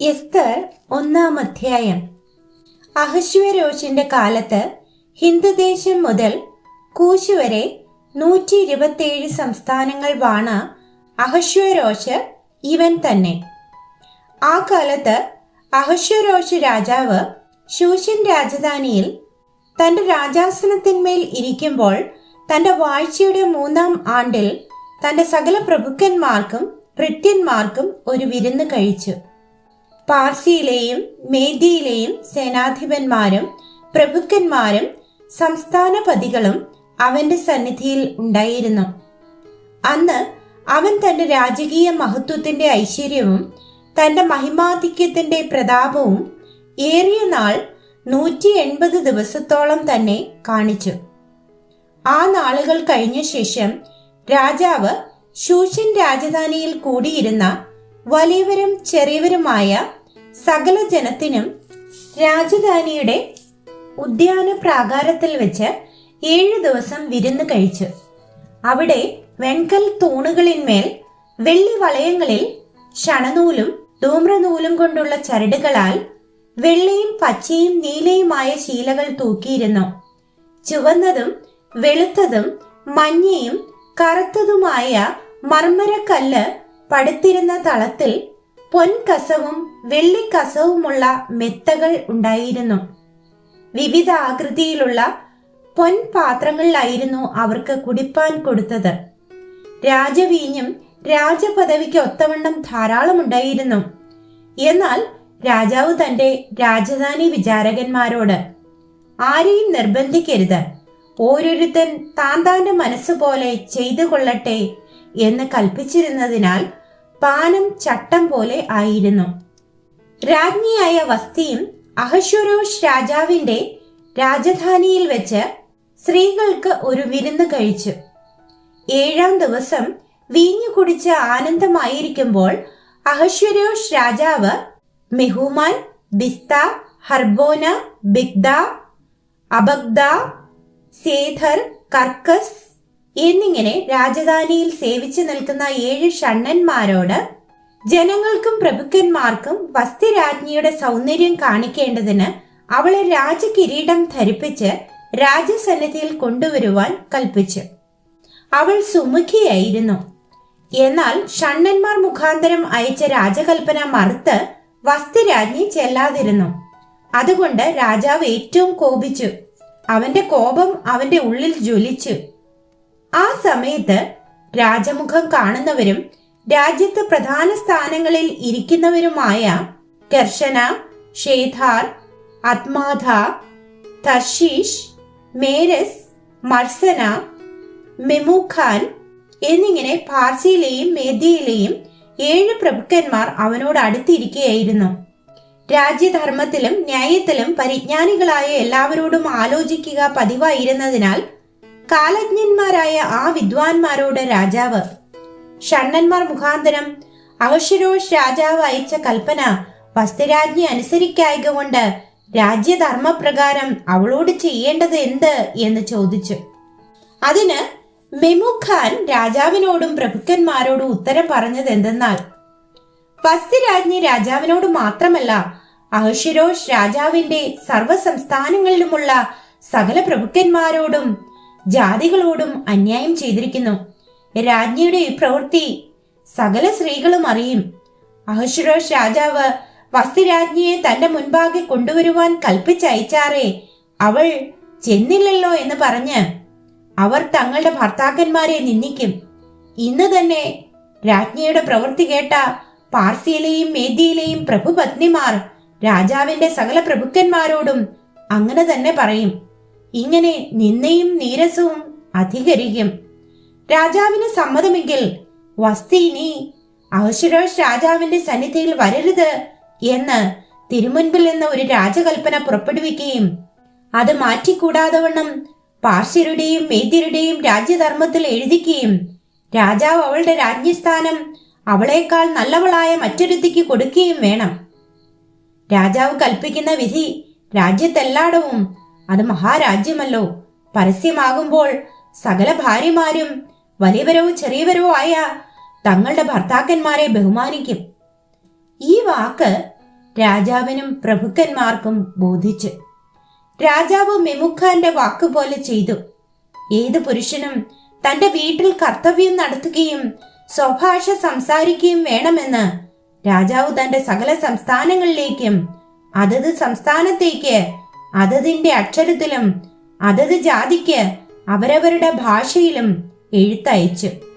എസ്തർ ഒന്നാം അധ്യായം. അഹശ്വരോഷിന്റെ കാലത്ത് ഹിന്ദുദേശം മുതൽ കൂശ് വരെ നൂറ്റി ഇരുപത്തിയേഴ് സംസ്ഥാനങ്ങൾ വാണ അഹശ്വരോഷ് ഇവൻ തന്നെ. ആ കാലത്ത് അഹശ്വരോഷ് രാജാവ് ശൂഷൻ രാജധാനിയിൽ തന്റെ രാജാസനത്തിന്മേൽ ഇരിക്കുമ്പോൾ തന്റെ വാഴ്ചയുടെ മൂന്നാം ആണ്ടിൽ തന്റെ സകല പ്രഭുക്കന്മാർക്കും ഭൃത്യന്മാർക്കും ഒരു വിരുന്ന് കഴിച്ചു. പാർസിയിലെയും മേദിയിലെയും സേനാധിപന്മാരും പ്രഭുക്കന്മാരും സംസ്ഥാനപതികളും അവന്റെ സന്നിധിയിൽ ഉണ്ടായിരുന്നു. അന്ന് അവൻ തന്റെ രാജകീയ മഹത്വത്തിന്റെ ഐശ്വര്യവും തന്റെ മഹിമാധിക്യത്തിന്റെ പ്രതാപവും ഏറിയ നാൾ നൂറ്റി എൺപത് ദിവസത്തോളം തന്നെ കാണിച്ചു. ആ നാളുകൾ കഴിഞ്ഞ ശേഷം രാജാവ് ശൂഷൻ രാജധാനിയിൽ കൂടിയിരുന്ന വലിയവരും ചെറിയവരുമായ സകല ജനത്തിനും രാജധാനിയുടെ ഉദ്യാന പ്രാകാരത്തിൽ വെച്ച് ഏഴു ദിവസം വിരുന്ന് കഴിച്ചു. അവിടെ വെൺകൽ തൂണുകളിന്മേൽ വെള്ളി വളയങ്ങളിൽ ഷണനൂലും ധൂമ്രനൂലും കൊണ്ടുള്ള ചരടുകളാൽ വെള്ളയും പച്ചയും നീലയുമായ ശീലകൾ തൂക്കിയിരുന്നു. ചുവന്നതും വെളുത്തതും മഞ്ഞയും കറുത്തതുമായ മർമ്മരക്കല്ല് പടുത്തിരുന്ന തളത്തിൽ പൊൻകസവും വെള്ളിക്കസവുമുള്ള മെത്തകൾ ഉണ്ടായിരുന്നു. വിവിധ ആകൃതിയിലുള്ള പൊൻപാത്രങ്ങളിലായിരുന്നു അവർക്ക് കുടിപ്പാൻ കൊടുത്തത്. രാജവീഞ്ഞും രാജപദവിക്ക് ഒത്തവണ്ണം ധാരാളമുണ്ടായിരുന്നു എന്നാൽ രാജാവ് തന്റെ രാജധാനി വിചാരകന്മാരോട് ആരെയും നിർബന്ധിക്കരുത്. ഓരോരുത്തൻ താൻ താന്റെ മനസ്സുപോലെ ചെയ്തു കൊള്ളട്ടെ എന്ന് കൽപ്പിച്ചിരുന്നതിനാൽ പാനം ചട്ടം പോലെ ആയിരുന്നു. രാജ്ഞിയായ വസ്തിയും അഹശ്വരോഷ് രാജാവിന്റെ രാജധാനിയിൽ വെച്ച് സ്ത്രീകൾക്ക് ഒരു വിരുന്ന് കഴിച്ചു. ഏഴാം ദിവസം വീഞ്ഞു കുടിച്ച് ആനന്ദമായിരിക്കുമ്പോൾ അഹശ്വരോഷ് രാജാവ് മെഹുമാൻ ബിസ്ത ഹർബോന ബിഗ്ദ അബഗ്ദ സേഥർ കർക്കസ് എന്നിങ്ങനെ രാജധാനിയിൽ സേവിച്ചു നിൽക്കുന്ന ഏഴ് ഷണ്ണന്മാരോട് ജനങ്ങൾക്കും പ്രഭുക്കന്മാർക്കും വസ്തിരാജ്ഞിയുടെ സൗന്ദര്യം കാണിക്കേണ്ടതിന് അവളെ രാജകിരീടം ധരിപ്പിച്ച് രാജസന്നിധിയിൽ കൊണ്ടുവരുവാൻ കൽപ്പിച്ചു. അവൾ സുമുഖിയായിരുന്നു. എന്നാൽ ഷണ്ണന്മാർ മുഖാന്തരം അയച്ച രാജകൽപ്പന മറുത്ത് വസ്തിരാജ്ഞി ചെല്ലാതിരുന്നു. അതുകൊണ്ട് രാജാവ് ഏറ്റവും കോപിച്ചു. അവന്റെ കോപം അവന്റെ ഉള്ളിൽ ജ്വലിച്ചു. ആ സമയത്ത് രാജമുഖം കാണുന്നവരും രാജ്യത്ത് പ്രധാന സ്ഥാനങ്ങളിൽ ഇരിക്കുന്നവരുമായ കർഷന ഷേധാർ അത്മാധ തർഷീഷ് മേരസ് മർസന മെമുഖാൻ എന്നിങ്ങനെ പാർസിയിലെയും മേദ്യയിലെയും ഏഴ് പ്രഭുക്കന്മാർ അവനോട് അടുത്തിരിക്കുകയായിരുന്നു രാജ്യധർമ്മത്തിലും ന്യായത്തിലും പരിജ്ഞാനികളായ എല്ലാവരോടും ആലോചിക്കുക പതിവായിരുന്നതിനാൽ കാലജ്ഞന്മാരായ ആ വിദ്വാൻമാരോട് രാജാവ് ഷണ്ണന്മാർ മുഖാന്തരം അഹശ്വരോഷ് രാജാവ് അയച്ച കൽപ്പന വസ്തുരാജ്ഞി അനുസരിക്കായക കൊണ്ട് രാജ്യധർമ്മപ്രകാരം അവളോട് ചെയ്യേണ്ടത് എന്ത് എന്ന് ചോദിച്ചു. അതിന് മെമുഖാൻ രാജാവിനോടും പ്രഭുക്കന്മാരോടും ഉത്തരം പറഞ്ഞത് എന്തെന്നാൽ വസ്തുരാജ്ഞി രാജാവിനോട് മാത്രമല്ല അഹശ്വരോഷ് രാജാവിന്റെ സർവ സംസ്ഥാനങ്ങളിലുമുള്ള സകല പ്രഭുക്കന്മാരോടും ജാതികളോടും അന്യായം ചെയ്തിരിക്കുന്നു. രാജ്ഞിയുടെ ഈ പ്രവൃത്തി സകല സ്ത്രീകളും അറിയും. അഹശ്വരോഷ് രാജാവ് വസ്തുരാജ്ഞിയെ തന്റെ മുൻപാകെ കൊണ്ടുവരുവാൻ കൽപ്പിച്ചയച്ചാറേ അവൾ ചെന്നില്ലല്ലോ എന്ന് പറഞ്ഞ് അവർ തങ്ങളുടെ ഭർത്താക്കന്മാരെ നിന്ദിക്കും. ഇന്ന് തന്നെ രാജ്ഞിയുടെ പ്രവൃത്തി കേട്ട പാർസിയിലെയും മേദിയിലെയും പ്രഭുപത്നിമാർ രാജാവിന്റെ സകല പ്രഭുക്കന്മാരോടും അങ്ങനെ തന്നെ പറയും. ഇങ്ങനെ നിന്നയും നീരസവും അധികരിക്കും. രാജാവിന് സമ്മതമെങ്കിൽ വസ്തി നീ അഹശ്വരോഷ് രാജാവിന്റെ സന്നിധിയിൽ വരരുത് എന്ന് തിരുമുൻപിൽ നിന്ന് ഒരു രാജകൽപ്പന പുറപ്പെടുവിക്കുകയും അത് മാറ്റിക്കൂടാതെ വണ്ണം പാർശ്യരുടെയും മേദ്യരുടെയും രാജ്യധർമ്മത്തിൽ എഴുതിക്കുകയും രാജാവ് അവളുടെ രാജ്യസ്ഥാനം അവളേക്കാൾ നല്ലവളായ മറ്റൊരുത്തിക്ക് കൊടുക്കുകയും വേണം. രാജാവ് കൽപ്പിക്കുന്ന വിധി രാജ്യത്തെല്ലായിടവും അത് മഹാരാജ്യമല്ലോ. പരസ്യമാകുമ്പോൾ സകല ഭാര്യമാരും വലിയവരോ ചെറിയവരോ ആയ തങ്ങളുടെ ഭർത്താക്കന്മാരെ ബഹുമാനിക്കും. ഈ വാക്ക് രാജാവിനും പ്രഭുക്കന്മാർക്കും ബോധിച്ചു. രാജാവ് മെമുഖാന്റെ വാക്കുപോലെ ചെയ്തു. ഏത് പുരുഷനും തന്റെ വീട്ടിൽ കർത്തവ്യം നടത്തുകയും സ്വഭാഷ സംസാരിക്കുകയും വേണമെന്ന് രാജാവ് തന്റെ സകല സംസ്ഥാനങ്ങളിലേക്കും അതത് സംസ്ഥാനത്തേക്ക് അതതിന്റെ അക്ഷരത്തിലും അതത് ജാതിക്ക് അവരവരുടെ ഭാഷയിലും എഴുത്തയച്ചു.